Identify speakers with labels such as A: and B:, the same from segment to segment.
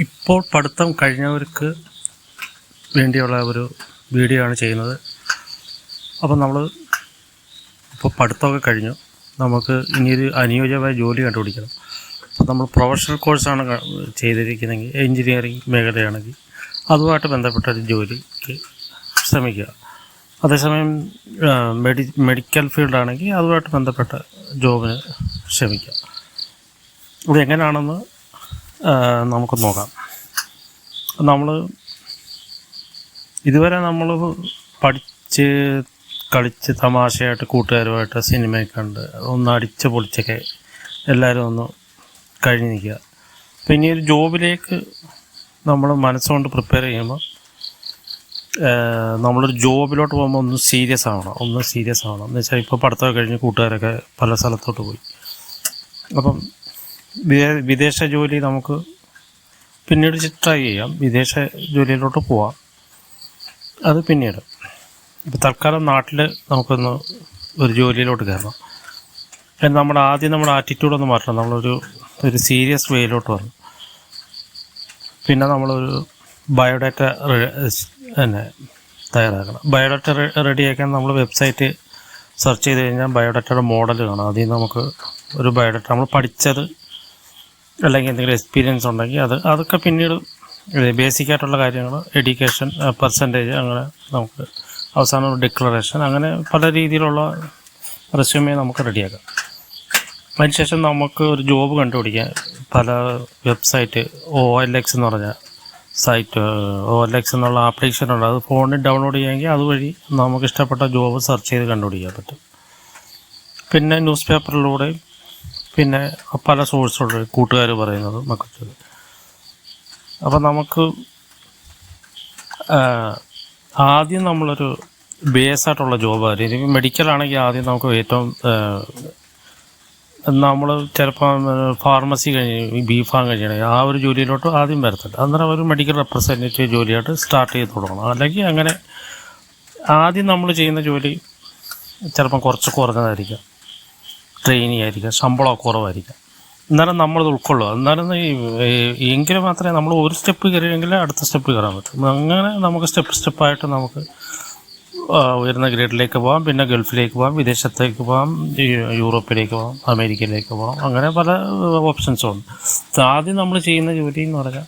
A: ഇപ്പോൾ പഠിത്തം കഴിഞ്ഞവർക്ക് വേണ്ടിയുള്ള ഒരു വീഡിയോ ആണ് ചെയ്യുന്നത്. അപ്പം നമ്മൾ ഇപ്പോൾ പഠിത്തമൊക്കെ കഴിഞ്ഞു. നമുക്ക് ഇനിയൊരു അനുയോജ്യമായ ജോലി കണ്ടുപിടിക്കണം. അപ്പോൾ നമ്മൾ പ്രൊഫഷണൽ കോഴ്സാണ് ചെയ്തിരിക്കുന്നതെങ്കിൽ എഞ്ചിനീയറിംഗ് മേഖലയാണെങ്കിൽ അതുമായിട്ട് ബന്ധപ്പെട്ട ഒരു ജോലിക്ക് ശ്രമിക്കുക. അതേസമയം മെഡി മെഡിക്കൽ ഫീൽഡാണെങ്കിൽ അതുമായിട്ട് ബന്ധപ്പെട്ട ജോബിന് ശ്രമിക്കുക. ഇത് എങ്ങനെയാണെന്ന് ആ, നമുക്ക് നോക്കാം. നമ്മൾ ഇതുവരെ നമ്മൾ പഠിച്ച് കളിച്ച് തമാശയായിട്ട് കൂട്ടുകാരുമായിട്ട് സിനിമയൊക്കെ കണ്ട് ഒന്ന് അടിച്ച് പൊളിച്ചൊക്കെ എല്ലാവരും ഒന്ന് കഴിഞ്ഞ് നിൽക്കുക. ഇനി ഒരു ജോബിലേക്ക് നമ്മൾ മനസ്സുകൊണ്ട് പ്രിപ്പയർ ചെയ്യുമ്പോൾ നമ്മളൊരു ജോബിലോട്ട് പോകുമ്പോൾ ഒന്ന് സീരിയസ് ആവണം ഒന്ന് സീരിയസ് ആവണം. എന്ന് വെച്ചാൽ ഇപ്പോൾ പഠിത്തമൊക്കെ കഴിഞ്ഞ് കൂട്ടുകാരൊക്കെ പല സ്ഥലത്തോട്ട് പോയി. അപ്പം വിദേശ ജോലി നമുക്ക് പിന്നീട് ട്രൈ ചെയ്യാം. വിദേശ ജോലിയിലോട്ട് പോവാം. അത് പിന്നീട്. ഇപ്പം തൽക്കാലം നാട്ടിൽ നമുക്കൊന്ന് ഒരു ജോലിയിലോട്ട് കയറണം. അതിന് നമ്മുടെ ആദ്യം നമ്മുടെ ആറ്റിറ്റ്യൂഡ് ഒന്ന് മാറ്റണം. നമ്മളൊരു ഒരു സീരിയസ് വേയിലോട്ട് വരണം പിന്നെ നമ്മളൊരു ബയോഡാറ്റ തന്നെ തയ്യാറാക്കണം. ബയോഡാറ്റ റെഡിയാക്കാൻ നമ്മൾ വെബ്സൈറ്റ് സെർച്ച് ചെയ്ത് കഴിഞ്ഞാൽ ബയോഡാറ്റയുടെ മോഡൽ കാണാം. അതിൽ നമുക്ക് ഒരു ബയോഡാറ്റ നമ്മൾ പഠിച്ചത് അല്ലെങ്കിൽ എന്തെങ്കിലും എക്സ്പീരിയൻസ് ഉണ്ടെങ്കിൽ അത് അതൊക്കെ പിന്നീട് ബേസിക് ആയിട്ടുള്ള കാര്യങ്ങൾ എഡ്യൂക്കേഷൻ പെർസെന്റേജ് അങ്ങനെ നമുക്ക് അവസാനം ഒരു ഡിക്ലറേഷൻ അങ്ങനെ പല രീതിയിലുള്ള റെസ്യൂമേ നമുക്ക് റെഡിയാക്കാം. അതിനുശേഷം നമുക്ക് ഒരു ജോബ് കണ്ടുപിടിക്കാം. പല വെബ്സൈറ്റ് ഒ എൽ എക്സ് എന്ന് പറഞ്ഞ സൈറ്റ് ഒ എൽ എക്സ് എന്നുള്ള ആപ്ലിക്കേഷൻ ഉണ്ട്. അത് ഫോണിൽ ഡൗൺലോഡ് ചെയ്യാമെങ്കിൽ അതുവഴി നമുക്ക് ഇഷ്ടപ്പെട്ട ജോബ് സെർച്ച് ചെയ്ത് കണ്ടുപിടിക്കാൻ പറ്റും. പിന്നെ ന്യൂസ് പേപ്പറിലൂടെ പിന്നെ പല സോഴ്സുകൾ കൂട്ടുകാർ പറയുന്നത് മക്കച്ചത് അപ്പം നമുക്ക് ആദ്യം നമ്മളൊരു ബേസ് ആയിട്ടുള്ള ജോബായിരുന്നു ഇനി മെഡിക്കൽ ആണെങ്കിൽ ആദ്യം നമുക്ക് ഏറ്റവും നമ്മൾ ചിലപ്പോൾ ഫാർമസി കഴിഞ്ഞ് ബി ഫാം ആ ഒരു ജോലിയിലോട്ട് ആദ്യം വരത്തില്ല. അന്നേരം ഒരു മെഡിക്കൽ റെപ്രസെന്റേറ്റീവ് ജോലിയായിട്ട് സ്റ്റാർട്ട് ചെയ്ത് തുടങ്ങണം. അല്ലെങ്കിൽ അങ്ങനെ ആദ്യം നമ്മൾ ചെയ്യുന്ന ജോലി ചിലപ്പം കുറച്ച് കുറഞ്ഞതായിരിക്കാം. ട്രെയിനി ആയിരിക്കാം ശമ്പളം കുറവായിരിക്കാം. എന്നാലും നമ്മളത് ഉൾക്കൊള്ളുക. എന്നാലും എങ്കിലും മാത്രമേ നമ്മൾ ഒരു സ്റ്റെപ്പ് കയറിയെങ്കിൽ അടുത്ത സ്റ്റെപ്പ് കയറാൻ പറ്റും. അങ്ങനെ നമുക്ക് സ്റ്റെപ്പ് സ്റ്റെപ്പായിട്ട് നമുക്ക് ഉയർന്ന ഗ്രേഡിലേക്ക് പോകാം പിന്നെ ഗൾഫിലേക്ക് പോകാം വിദേശത്തേക്ക് പോകാം യൂറോപ്പിലേക്ക് പോകാം അമേരിക്കയിലേക്ക് പോകാം അങ്ങനെ പല ഓപ്ഷൻസും ഉണ്ട്. ആദ്യം നമ്മൾ ചെയ്യുന്ന ജോലി എന്ന് പറഞ്ഞാൽ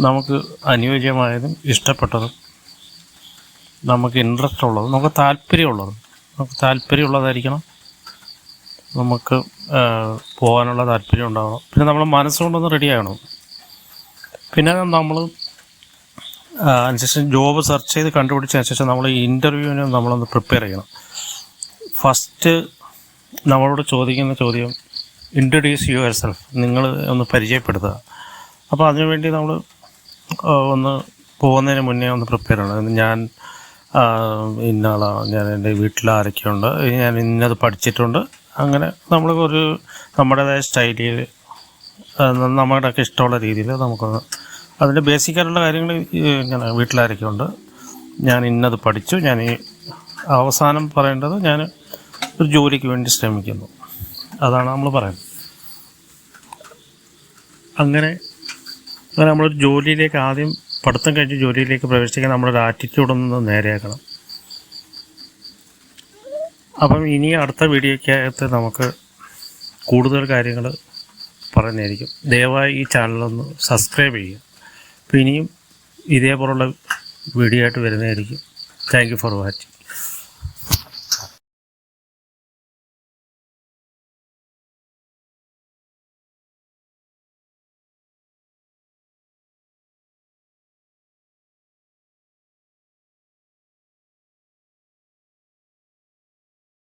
A: നമുക്ക് അനുയോജ്യമായതും ഇഷ്ടപ്പെട്ടതും നമുക്ക് ഇൻട്രസ്റ്റ് ഉള്ളതും നമുക്ക് താല്പര്യമുള്ളതും നമുക്ക് താല്പര്യമുള്ളതായിരിക്കണം. നമുക്ക് പോകാനുള്ള താല്പര്യം ഉണ്ടാവണം. പിന്നെ നമ്മൾ മനസ്സുകൊണ്ടൊന്ന് റെഡി ആകണം. പിന്നെ നമ്മൾ അതിനുശേഷം ജോബ് സെർച്ച് ചെയ്ത് കണ്ടുപിടിച്ചതിന് ശേഷം നമ്മൾ ഇന്റർവ്യൂവിന് നമ്മളൊന്ന് പ്രിപ്പയർ ചെയ്യണം. ഫസ്റ്റ് നമ്മളോട് ചോദിക്കുന്ന ചോദ്യം ഇൻട്രൊഡ്യൂസ് യുവർ സെൽഫ് നിങ്ങൾ ഒന്ന് പരിചയപ്പെടുത്തുക. അപ്പോൾ അതിനുവേണ്ടി നമ്മൾ ഒന്ന് പോകുന്നതിന് മുന്നേ ഒന്ന് പ്രിപ്പയർ ചെയ്യണം. ഞാൻ ഇന്നാളാണ് ഞാൻ എന്റെ വീട്ടിൽ ആരൊക്കെയുണ്ട് ഞാൻ ഇന്നത് പഠിച്ചിട്ടുണ്ട്. അങ്ങനെ നമ്മൾ ഒരു നമ്മുടേതായ സ്റ്റൈലിൽ നമ്മുടെയൊക്കെ ഇഷ്ടമുള്ള രീതിയിൽ നമുക്കൊന്ന് അതിന്റെ ബേസിക്കായിട്ടുള്ള കാര്യങ്ങൾ ഇങ്ങനെ വീട്ടിലായിരിക്കുന്നുണ്ട് ഞാൻ ഇന്നത് പഠിച്ചു ഞാൻ ഈ അവസാനം പറയേണ്ടത് ഞാൻ ഒരു ജോലിക്ക് വേണ്ടി ശ്രമിക്കുന്നു. അതാണ് നമ്മൾ പറയുന്നത്. അങ്ങനെ അങ്ങനെ നമ്മളൊരു ജോലിയിലേക്ക് ആദ്യം പഠിത്തം കഴിഞ്ഞ് ജോലിയിലേക്ക് പ്രവേശിക്കാൻ നമ്മളൊരു ആറ്റിറ്റ്യൂഡ് ഒന്ന് നേരെയാക്കണം. അപ്പം ഇനി അടുത്ത വീഡിയോക്കകത്ത് നമുക്ക് കൂടുതൽ കാര്യങ്ങൾ പറഞ്ഞായിരിക്കും. ദയവായി ഈ ചാനലൊന്ന് സബ്സ്ക്രൈബ് ചെയ്യുക. അപ്പോൾ ഇനിയും ഇതേപോലുള്ള വീഡിയോ ആയിട്ട് വരുന്നതായിരിക്കും. Thank you for watching.